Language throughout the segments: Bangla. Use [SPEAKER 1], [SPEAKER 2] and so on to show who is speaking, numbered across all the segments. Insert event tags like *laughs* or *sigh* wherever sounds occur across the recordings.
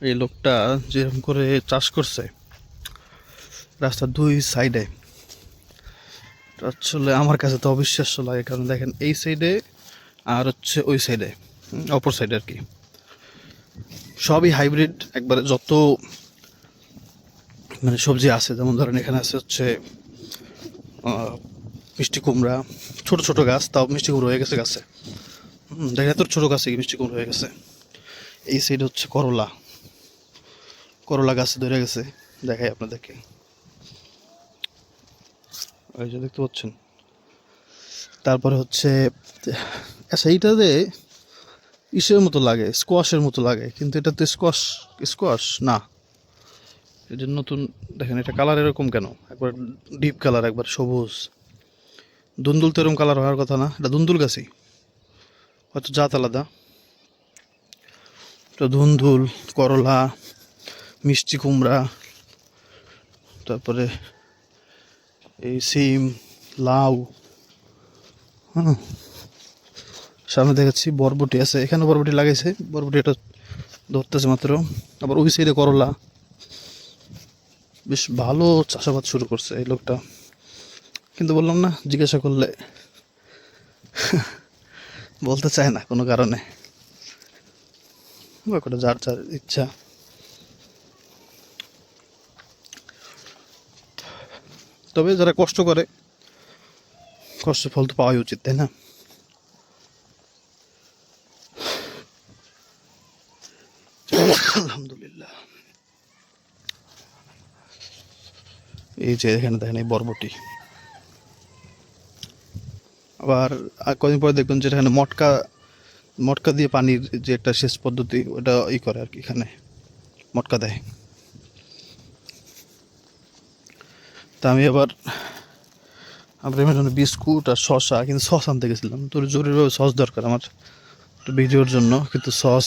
[SPEAKER 1] এই লোকটা যেরকম করে চাষ করছে রাস্তার দুই সাইডে আসলে আমার কাছে তো অবিশ্বাস্য লাগে, কারণ দেখেন এই সাইডে আর হচ্ছে ওই সাইডে অপর সাইডে আর কি। সবই হাইব্রিড একবারে যত মানে সবজি আছে, যেমন ধরেন এখানে আছে হচ্ছে মিষ্টি কুমড়া, ছোট ছোট গাছ, তাও মিষ্টি কুমড়ো হয়ে গেছে গাছে। দেখেন এত ছোট গাছে মিষ্টি কুমড়ো হয়ে গেছে। এই সাইড হচ্ছে করলা। করলা গাছ ধরে গেছে, দেখাই আপনাদেরকে। ওই যে দেখতে পাচ্ছেন। তারপরে হচ্ছে আচ্ছা এইটাতে ইসের মতো লাগে স্কোয়াশের মতো লাগে, কিন্তু এটা তো স্কোয়াশ স্কোয়াশ না। এই যে নতুন, দেখেন, এটা কালার এরকম কেন? একবার ডিপ কালার একবার সবুজ। দুন্দুল তো এরকম কালার হওয়ার কথা না, এটা দুন্দুল গাছই। হয়তো জাত আলাদা। তো ধুন্দুল করলা মিষ্টি কুমড়া, তারপরে এই সিম, লাউ হ্যাঁ সামনে দেখাচ্ছি বরবটি আছে। এখানে বরবটি লাগাইছে। বরবটি এটা ধরতেছে মাত্র। আবার ওই সাইডে করলা। বেশ ভালো চাষাবাদ শুরু করছে এই লোকটা। কিন্তু বললাম না, জিজ্ঞাসা করলে। বলতে চায় না কোনো কারণে। বা করে যার যার ইচ্ছা। তবে যারা কষ্ট করে কষ্টের ফল তো পাওয়াই উচিত, তাই না? আলহামদুলিল্লাহ। এই যে এখানে দেখেন এই বরবটি। আবার কদিন পরে দেখবেন যে এখানে মটকা মটকা দিয়ে পানির যে একটা সেচ পদ্ধতি, ওটা ই করে আর কি এখানে, মটকা দেয়। তা আমি আবার এমনি জন্য বিস্কুট আর শসা, কিন্তু সস আনতে গেছিলাম। তোর জরুরিভাবে সস দরকার আমার। ভিডিওর জন্য, কিন্তু সস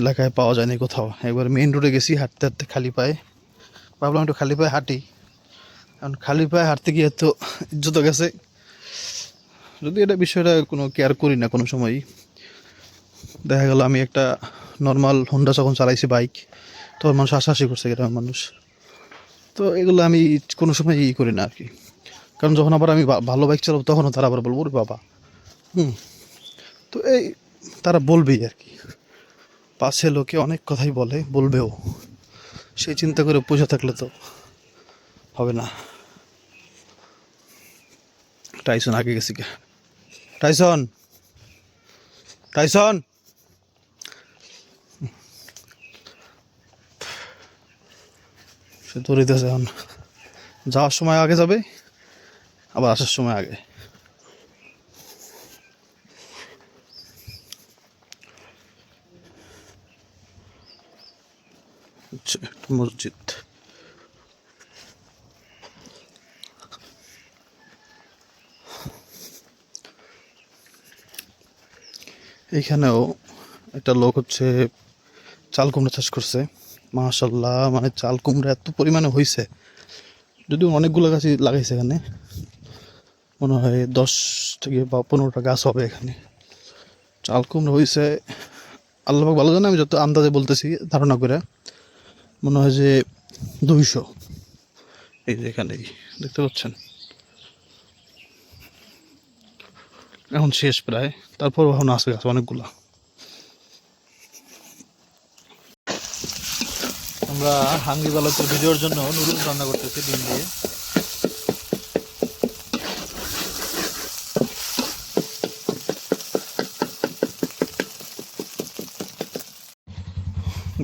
[SPEAKER 1] এলাকায় পাওয়া যায়নি কোথাও। একবার মেইন রোডে গেছি, হাঁটতে হাঁটতে খালি পায়ে। ভাবলাম একটু খালি পায়ে হাঁটি। কারণ খালি পায়ে হাঁটতে গিয়ে তো ইজ্জত গেছে। যদি এটা বিষয়টা কোনো কেয়ার করি না কোনো সময়ই। দেখা গেল আমি একটা নর্মাল হোন্ডা যখন চালাইছি বাইক তখন মানুষ হাসাহাসি করছে গ্রামের মানুষ। তো এগুলো আমি কোনো সময় ই করি না আর কি। কারণ যখন আবার আমি ভালো বাইক চালাবো, তখনও তারা আবার বলব, ওরে বাবা। হুম। তো এই তারা বলবেই আর কি। পাশে লোকে অনেক কথাই বলে, বলবেও। সেই চিন্তা করে পয়সা থাকলে তো হবে না। টাইসন আগে গেছি টাইসন টাইসন দৌড়িতেছে এখন। যাওয়ার সময় আগে যাবে, আবার আসার সময় আগে। মসজিদ। এইখানেও একটা লোক হচ্ছে চাল কুমড়া চাষ করছে। মাশাল্লাহ মানে চাল কুমড়া এত পরিমাণে হয়েছে যদিও অনেকগুলো গাছই লাগাইছে এখানে। মনে হয় দশ থেকে বা পনেরোটা গাছ হবে এখানে। চাল কুমড়া হয়েছে আল্লাহ ভালো জানে, আমি যত আন্দাজে বলতেছি ধারণা করে, মনে হয় যে দুইশো। এই যে এখানেই দেখতে পাচ্ছেন? এখন শেষ প্রায় তারপর এখন আছে গাছ অনেকগুলা। আমরা হাঙ্গি বালকের ভিডিওর জন্য নুডলস রান্না করতেছি ডিম দিয়ে।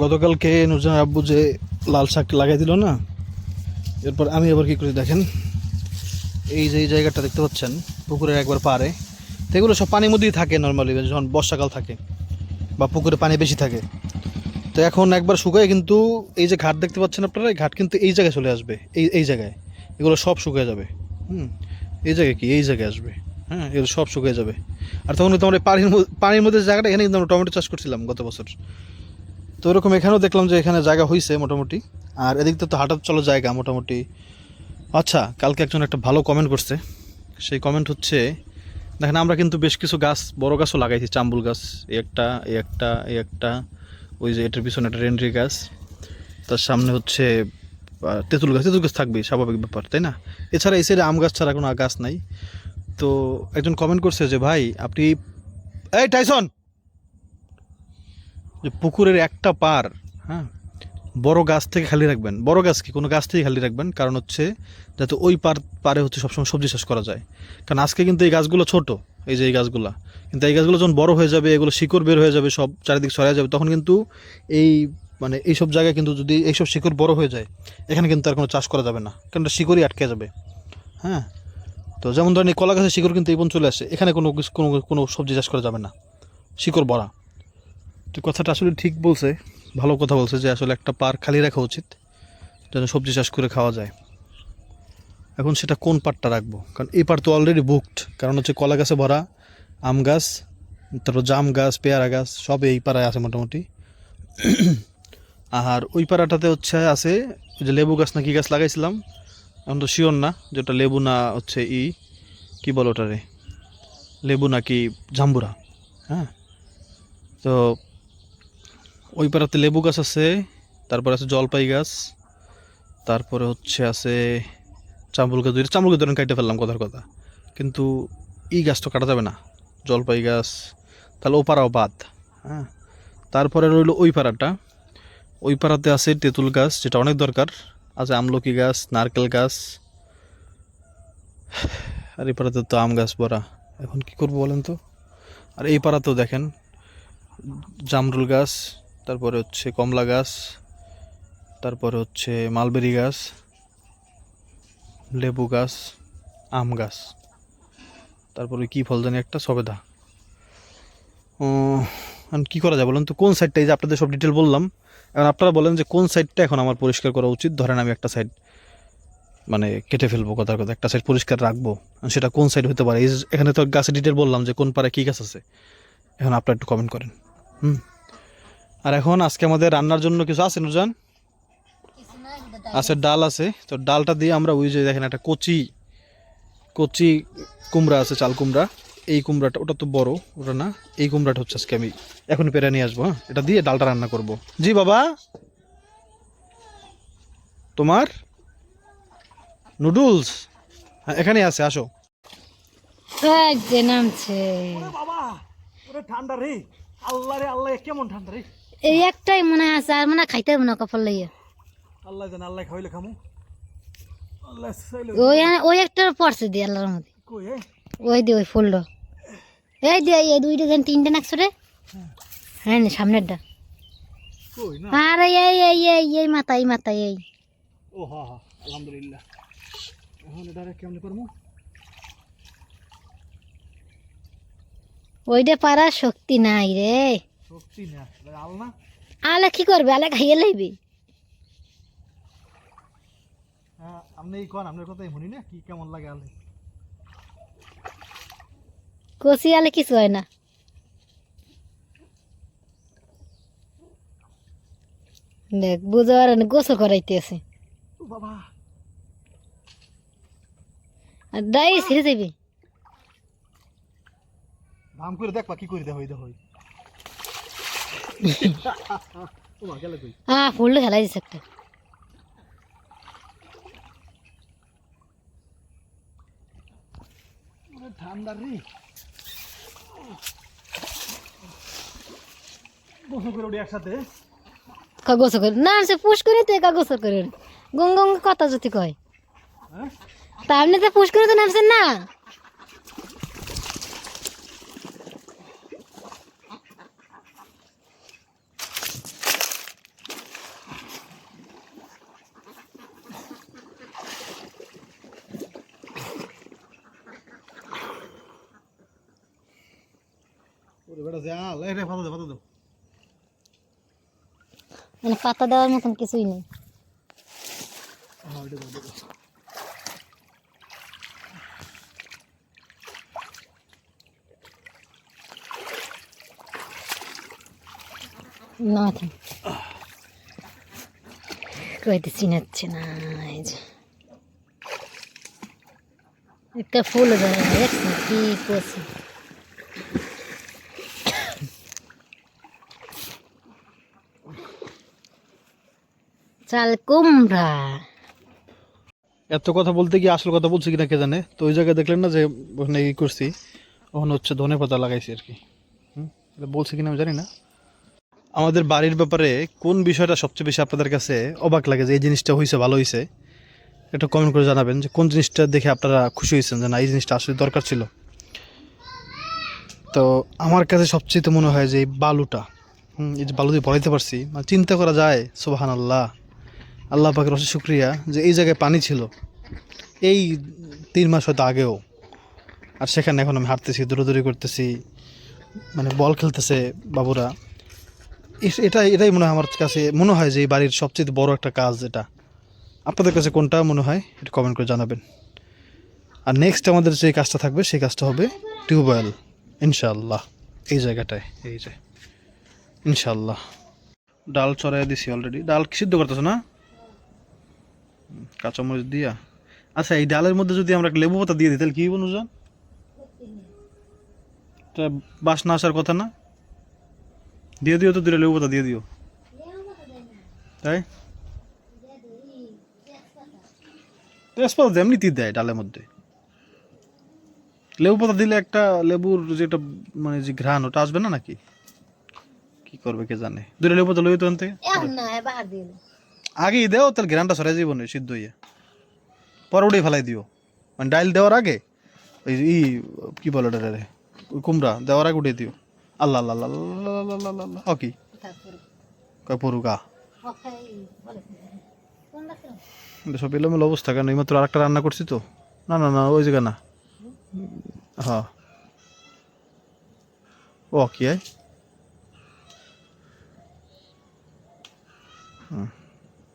[SPEAKER 1] গতকালকে নুরজান আব্বু যে লাল শাক লাগাই দিল না, এরপর আমি আবার কি করি দেখেন, এই যে এই জায়গাটা দেখতে পাচ্ছেন পুকুরের একবার পারে তো এগুলো সব পানির মধ্যেই থাকে নর্মালি যখন বর্ষাকাল থাকে বা পুকুরে পানি বেশি থাকে। তো এখন একবার শুকায় কিন্তু এই যে ঘাট দেখতে পাচ্ছেন আপনারা, এই ঘাট কিন্তু এই জায়গায় চলে আসবে, এই এই জায়গায়। এগুলো সব শুকিয়ে যাবে, হুম? এই জায়গায় কি? এই জায়গায় আসবে হ্যাঁ? এগুলো সব শুকিয়ে যাবে। আর তখন কিন্তু আমরা পানির পানির মধ্যে জায়গাটা, এখানে কিন্তু আমরা টমেটো চাষ করছিলাম গত বছর। তো এরকম এখানেও দেখলাম যে এখানে জায়গা হয়েছে মোটামুটি। আর এদিক তো হাঁটার চলো জায়গা মোটামুটি। আচ্ছা কালকে একজন একটা ভালো কমেন্ট করছে। সেই কমেন্ট হচ্ছে, দেখেন আমরা কিন্তু বেশ কিছু গাছ, বড় গাছও লাগাইছি, চাম্বুল গাছ, এই একটা এই একটা এই একটা। ওই যে এটার পিছনে একটা রেন্ড্রি গাছ, তার সামনে হচ্ছে তেঁতুল গাছ। তেঁতুল গাছ থাকবেই, স্বাভাবিক ব্যাপার, তাই না? এছাড়া এই সাইডে আম গাছ ছাড়া কোনো গাছ নাই। তো একজন কমেন্ট করছে যে, ভাই, আপনি এই টাইসন যে পুকুরের একটা পার হ্যাঁ বড় গাছ থেকে খালি রাখবেন। বড় গাছ কি? কোনো গাছ থেকে খালি রাখবেন। কারণ হচ্ছে, যাতে ওই পার, পারে হচ্ছে সবসময় সবজি চাষ করা যায়। কারণ আজকে কিন্তু এই গাছগুলো ছোট। এই যে এই গাছগুলো। কিন্তু এই গাছগুলো যখন বড় হয়ে যাবে, এগুলো শিকড় বের হয়ে যাবে, সব চারিদিক ছড়ায় যাবে, তখন কিন্তু এই মানে এইসব জায়গায় কিন্তু যদি এইসব শিকড় বড় হয়ে যায়, এখানে কিন্তু আর কোনো চাষ করা যাবে না। কারণ শিকড়ই আটকে যাবে। হ্যাঁ? তো যেমন ধরেন এই কলা গাছের শিকড় কিন্তু এই চলে আসে, এখানে কোনো কোনো কোনো সবজি চাষ করা যাবে না। শিকড় বড়া তো কথাটা আসলে ঠিক বলছে, ভালো কথা বলছে যে আসলে একটা পার্ক খালি রাখা উচিত, যেন সবজি চাষ করে খাওয়া যায়। এখন সেটা কোন পাটটা রাখব? কারণ এই পার তো অলরেডি বুকড কারণ হচ্ছে কলা গাছে ভরা, আম গাছ, তারপর জাম গাছ, পেয়ারা গাছ, সব এই পাড়ায় আছে মোটামুটি। আর ওই পাড়াটাতে হচ্ছে আছে যে লেবু গাছ না কি গাছ লাগাইছিলাম? এখন তো শিওর না যেটা লেবু না হচ্ছে ই, কি বলো ওটারে? লেবু নাকি জাম্বুরা হ্যাঁ? তো ওই পাড়াতে লেবু গাছ আছে, তারপর আছে জলপাই গাছ, তারপরে হচ্ছে আছে চাম্বুল গাছ দুইটা চাম্বুল গাছ ধরেন কাটতে ফেললাম কথার কথা। কিন্তু এই গাছ তো কাটা যাবে না। জলপাই গাছ, তাহলে ও পাড়াও বাদ হ্যাঁ? তারপরে রইল ওই পাড়াটা। ওই পাড়াতে আছে তেঁতুল গাছ, যেটা অনেক দরকার। আছে আমলকি গাছ, নারকেল গাছ। আর এই পাড়াতে তো আম গাছ ভরা। এখন কি করব বলেন তো? আর এই পাড়াতেও দেখেন, জামরুল গাছ, তারপরে হচ্ছে কমলা গাছ, তারপরে হচ্ছে মালবেরি গাছ। লেবু গাছ, আম গাছ। তারপরে কি ফল জানি একটা, সবেদা। কী করা যায় বলেন তো? কোন সাইডটা এই যে আপনাদের সব ডিটেল বললাম। এখন আপনারা বলেন যে কোন সাইডটা এখন আমার পরিষ্কার করা উচিত? ধরেন আমি একটা সাইড মানে কেটে ফেলব কথার কথা, একটা সাইড পরিষ্কার রাখব। সেটা কোন সাইড হতে পারে? এই এখানে তো গাছের ডিটেল বললাম যে কোন পারে কী গাছ আছে। এখন আপনারা একটু কমেন্ট করেন। হুম। আর এখন আজকে আমাদের রান্নার জন্য কিছু আছে, নুরজান? আছে ডাল আছে। তো ডালটা দিয়ে আমরা ওই যে দেখেন একটা কচি কচি কুমড়া আছে চাল কুমড়া। এই কুমড়াটা ওটা তো বড় ওটা না। এই কুমড়াটা হচ্ছে আজকে আমি এখন পেরে নিয়ে আসব হ্যাঁ। এটা দিয়ে ডালটা রান্না করব। জি বাবা। তোমার? নুডলস? হ্যাঁ এখানে আছে আসো।
[SPEAKER 2] যে নামছে।
[SPEAKER 1] বাবা ঠান্ডা রে। আল্লাহ রে আল্লাহ কেমন ঠান্ডা রে।
[SPEAKER 2] এই একটাই মনে আছে আর মনে খাইতে মনে না কপাল লইয়া
[SPEAKER 1] আল্লাহ জান আল্লাহ খাইলে খামু। আল্লাহ চাইলে
[SPEAKER 2] ওই ওই একটা পড়ছে দি আল্লাহর মধ্যে
[SPEAKER 1] কই
[SPEAKER 2] ওই দি ওই ফুলটা এই দে এই দুইটা যেন তিনটে নাকছো রে। হ্যাঁ। নে, সামনেরটা।
[SPEAKER 1] কই না।
[SPEAKER 2] আরে এই এই এই এই মাথা এই মাথা এই।
[SPEAKER 1] ও হা হা আলহামদুলিল্লাহ। এখন এটা কেমন
[SPEAKER 2] ওইটা পারার শক্তি নাই রে।
[SPEAKER 1] শক্তি না আল না
[SPEAKER 2] আলে কি করবে? আলে খাইয়ে লাইবি
[SPEAKER 1] হ্যাঁ আপনি এই কোন আপনার কথাই শুনি না কি কেমন লাগে আলে?
[SPEAKER 2] কষি আলে কিছু হয় না। দেখ বুঝার গোসল করাইতে আছে
[SPEAKER 1] ও বাবা।
[SPEAKER 2] আর দাই ছেড়ে যাবি।
[SPEAKER 1] দাম করে দেখবা কি করে দেখো। *laughs* *laughs* এই দেখো কই?
[SPEAKER 2] আ ফুলটা খেলাই দিছে একটা
[SPEAKER 1] ওরে ঠান্ডা রে। গোসল করে উঠি একসাথে।
[SPEAKER 2] কাগজ করে? না সে পুষ করে তো কাগজ করে। গঙ্গ গঙ্গ কথা যদি কয়।
[SPEAKER 1] হ্যাঁ?
[SPEAKER 2] তা আপনি তো পুষ করে তো নামছেন না?
[SPEAKER 1] ওরে বেটা যা লাই রে ফাটা দে ফাটা দে
[SPEAKER 2] মানে পাতা দেওয়ার মতন কিছুই নেই
[SPEAKER 1] হ্যাঁ ওইটা দাও, ওইটা দাও।
[SPEAKER 2] না থাম কইতে চিনাচ্ছে না এই যে একটা ফুল ধরে না, দেখছেন কি করছে চাল কুমড়া।
[SPEAKER 1] এত কথা বলতে গিয়ে আসল কথা বলছি কিনা কে জানে? তো ওই জায়গায় দেখলেন না যে ওখানে ই করছি ওখানে হচ্ছে ধনে পাতা লাগাইছি আর কি। হুম, বলছি কিনা আমি জানি না। আমাদের বাড়ির ব্যাপারে কোন বিষয়টা সবচেয়ে বেশি আপনাদের কাছে অবাক লাগে যে এই জিনিসটা হয়েছে ভালো হয়েছে একটু কমেন্ট করে জানাবেন যে কোন জিনিসটা দেখে আপনারা খুশি হয়েছেন যে না এই জিনিসটা আসলে দরকার ছিল? তো আমার কাছে সবচেয়ে তো মনে হয় যে এই বালুটা হুম, এই যে বালু দিয়ে বলাইতে পারছি মানে চিন্তা করা যায় সোবাহান আল্লাহ আল্লাহ পাকের অশেষ শুক্রিয়া যে এই জায়গায় পানি ছিল। এই তিন মাস হয়তো আগেও। আর সেখানে এখন আমি হাঁটতেছি, দৌড়াদৌড়ি করতেছি মানে বল খেলতেছে বাবুরা। এটা এটাই মনে হয় আমার কাছে, মনে হয় যে এই বাড়ির সবচেয়ে বড় একটা কাজ এটা। আপনাদের কাছে কোনটা মনে হয় এটা কমেন্ট করে জানাবেন। আর নেক্সট আমাদের যে কাজটা থাকবে, সেই কাজটা হবে টিউবওয়েল। ইনশাল্লাহ এই জায়গাটায়, এই যে। ইনশাআল্লাহ। ডাল চড়াই দিছি অলরেডি ডাল সিদ্ধ করতেছো না? কাঁচামরিচ দিয়া? আচ্ছা এই ডালের মধ্যে যদি আমরা লেবু পাতা দিয়ে দিই, তাহলে কি অনুযান বাসনা আসার কথা না? দিয়ে দিও তো দুটো লেবু পাতা দিয়ে দিও। তাই? তেজপাতা তো এমনিতেই দেয় ডালের মধ্যে। লেবু পাতা দিলে একটা লেবুর যেটা মানে যে ঘ্রাণ, ওটা আসবে না নাকি? কি করবে কে জানে? দুটো লেবু পাতা লই তো আনতে
[SPEAKER 2] এখন না বাহার দিয়ে
[SPEAKER 1] আগেই দেও তাহলে গ্রানটা সরাই যাব না সিদ্ধ হইয়া পরে উঠে ফেলাই দিও মানে ডাইল দেওয়ার আগে ওই ই কি বলে ওটা রে ওই কুমড়া দেওয়ার আগে উঠে দিও আল্লাহ আল্লাহ আল্লাহ আল্লাহ আল্লাহ আল্লাহ আল্লাহ ও কি কয় পড়ুকা এটা সব এলোমেলো অবস্থা কেন এইমাত্র আরেকটা রান্না করছি তো না না না ওই জায়গা না হ্যাঁ ও কি আয় হুম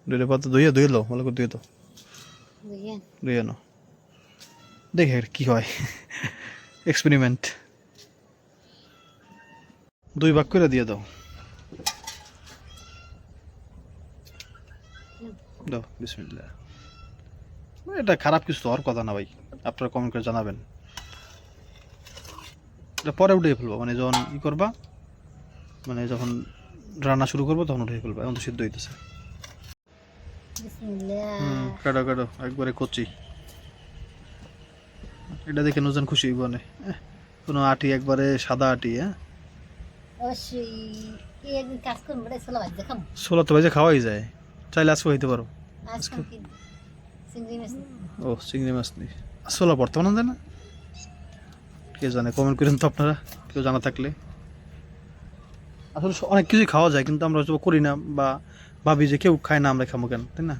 [SPEAKER 1] দুইটা পাতা ধুইয়া ধুয়ে লো ভালো করে ধুয়ে তো ধুয়ে নো দেখে কি হয়। এক্সপেরিমেন্ট দুই ভাগ করে দিয়ে দাও। দাও এটা খারাপ কিছু তো হওয়ার কথা না ভাই। আপনারা কমেন্ট করে জানাবেন। এটা পরে উঠে ফেলব। মানে যখন ই করবা মানে যখন রান্না শুরু করব তখন উঠে ফেলবা। এখন তো সিদ্ধ হইতেছে। কাটো কাটো একবারে কচি। এটা দেখে নজন খুশি হইব না। কোনো আটি একবারে সাদা আটি হ্যাঁ? ষোলো তো বাজে খাওয়াই যায়। চাইলে আজকে হইতে পারো। ও চিংড়ি মাছ নেই। ষোলো বর্তমানে দেয় না? কে জানে কমেন্ট করেন তো আপনারা কেউ জানা থাকলে। আসলে অনেক কিছুই খাওয়া যায় কিন্তু আমরা করি না বা ভাবি যে কেউ খায় না আমরা খাব কেন তাই না?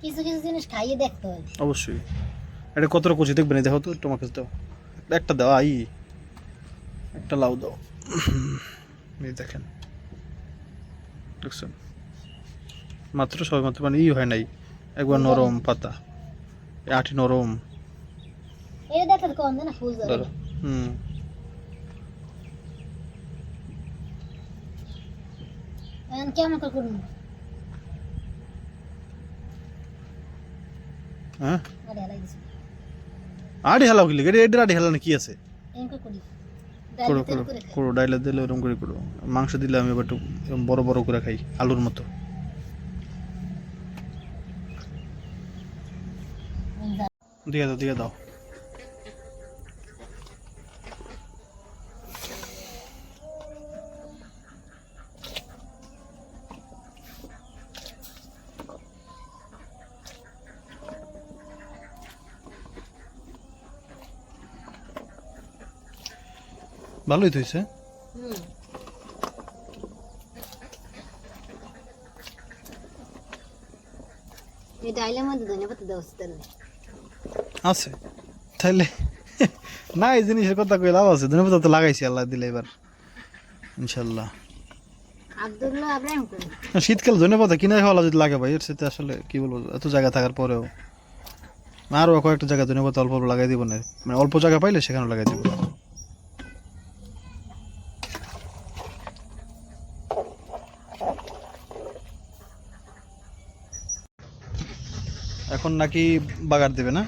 [SPEAKER 2] কিছু কিছু জিনিস খাইয়ে দেখতে হয়।
[SPEAKER 1] অবশ্যই। এটা কতটা কচি দেখবেন? এই দেখো তো তোমার কাছে দাও। একটা দাও আই। একটা লাউ দাও। এই দেখেন। দেখছেন? মাত্র সবাই মাত্র মানে ই হয় নাই। একবার নরম পাতা। এই আটি নরম।
[SPEAKER 2] এটা দেখতে তো কম না? ফুল
[SPEAKER 1] হুম।
[SPEAKER 2] এখন কেমন করে করুন
[SPEAKER 1] হ্যাঁ?
[SPEAKER 2] হালাই
[SPEAKER 1] হেলাও কি লিখে এটা আটি হেলানো কি আছে?
[SPEAKER 2] করে
[SPEAKER 1] ডাইলে দিলে ওরকম করে করো মাংস দিলে আমি এবার একটু বড় বড় করে খাই আলুর মতো। দিয়ে দাও দিয়ে দাও। ভালোই তো হয়েছে
[SPEAKER 2] দেওয়া তাহলে। *laughs*
[SPEAKER 1] না এই জিনিসের কথা কই লাভ আছে। ধন্যবাদ তো লাগাইছি আল্লাহ দিলে এবার। ইনশাল্লাহ শীতকাল ধন্যবাদ কিনে খাওয়া যদি লাগে ভাই। এর সাথে আসলে কি বলব? এত জায়গা থাকার পরেও। আরও কয়েকটা জায়গা ধন্যবাদ অল্প অল্প লাগাই দিব না। মানে অল্প জায়গা পাইলে সেখানে লাগাই দিব। এখন নাকি বাগার দেবে না?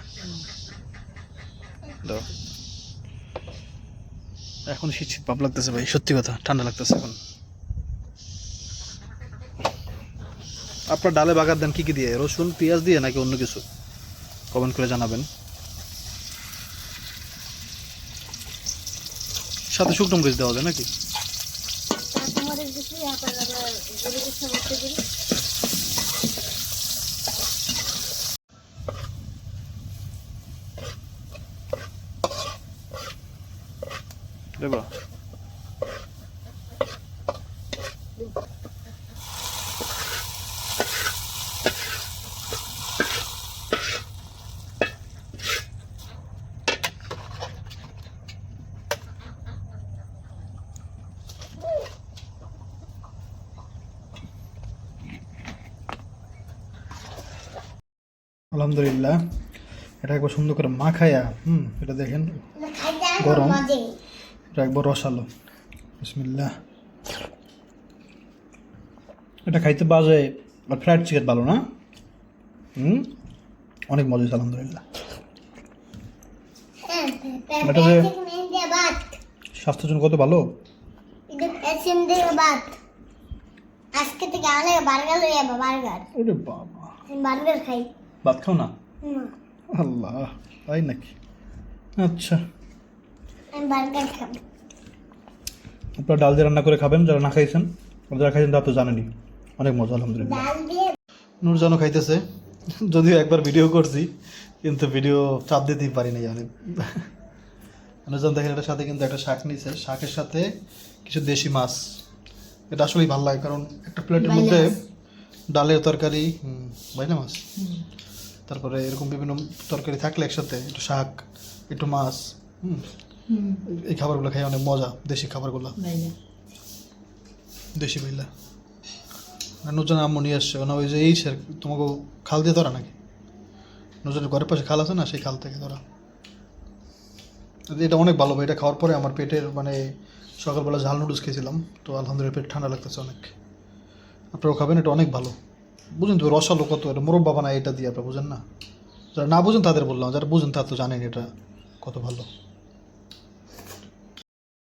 [SPEAKER 1] এখন শীত শীত ভাব লাগতেছে ভাই, সত্যি কথা, ঠান্ডা লাগতেছে এখন। আপনার ডালে বাগার দেন কি কি দিয়ে? রসুন, পেঁয়াজ দিয়ে নাকি অন্য কিছু? কমেন্ট করে জানাবেন। সাথে শুকনো মরিচ দেওয়া যায় নাকি? আলহামদুলিল্লাহ। এটা একবার সুন্দর করে মাখায়া হুম এটা দেখেন গরম। এটা একবার রসালো। বিসমিল্লাহ। এটা খাইতে বাজে আর ফ্রাইড চিকেন ভালো না? হুম অনেক মজা হয়েছে আলহামদুলিল্লাহ। এটা যে স্বাস্থ্যের জন্য কত ভালো?
[SPEAKER 2] আজকে থেকে অনেক বার্গার লই যাব বার্গার। বার্গার খাই।
[SPEAKER 1] ভাত খাও না? আল্লাহ তাই নাকি? আচ্ছা। আপনারা ডাল দিয়ে রান্না করে খাবেন যারা না খাইছেন যারা খাইছেন তারা তো জানেনি অনেক মজা আলহামদুলিল্লাহ। নুরজানও খাইতেছে। যদিও একবার ভিডিও করছি কিন্তু ভিডিও চাপ দিতেই পারি নাই অনেক নুরজান দেখেন এটার সাথে কিন্তু একটা শাক নিয়েছে শাকের সাথে কিছু দেশি মাছ। এটা আসলেই ভালো লাগে কারণ একটা প্লেটের মধ্যে ডালের তরকারি বাইলা মাছ। তারপরে এরকম বিভিন্ন তরকারি থাকলে একসাথে একটু শাক একটু মাছ হুম এই খাবারগুলো খাই অনেক মজা দেশি খাবারগুলো। দেশি বিল্লা নুজন আম্মু নিয়ে আসছে না ওই যে এই স্যার তোমাকে খাল দিয়ে ধরা নাকি? নুজনের ঘরের পাশে খাল আছে না সেই খাল থেকে ধরা। এটা অনেক ভালো ভাই এটা খাওয়ার পরে আমার পেটের মানে সকালবেলা ঝাল নুডলস খেয়েছিলাম তো আলহামদুলিল্লাহ পেট ঠান্ডা লাগতেছে অনেক। আপনারাও খাবেন এটা অনেক ভালো। বুঝেন তো, রসালো কত, এটা মোরব্বা বানায় এটা দিয়ে আপনারা বুঝেন না? যারা না বুঝেন তাদের বললাম, যারা বুঝেন তারা তো জানেন এটা কত ভালো।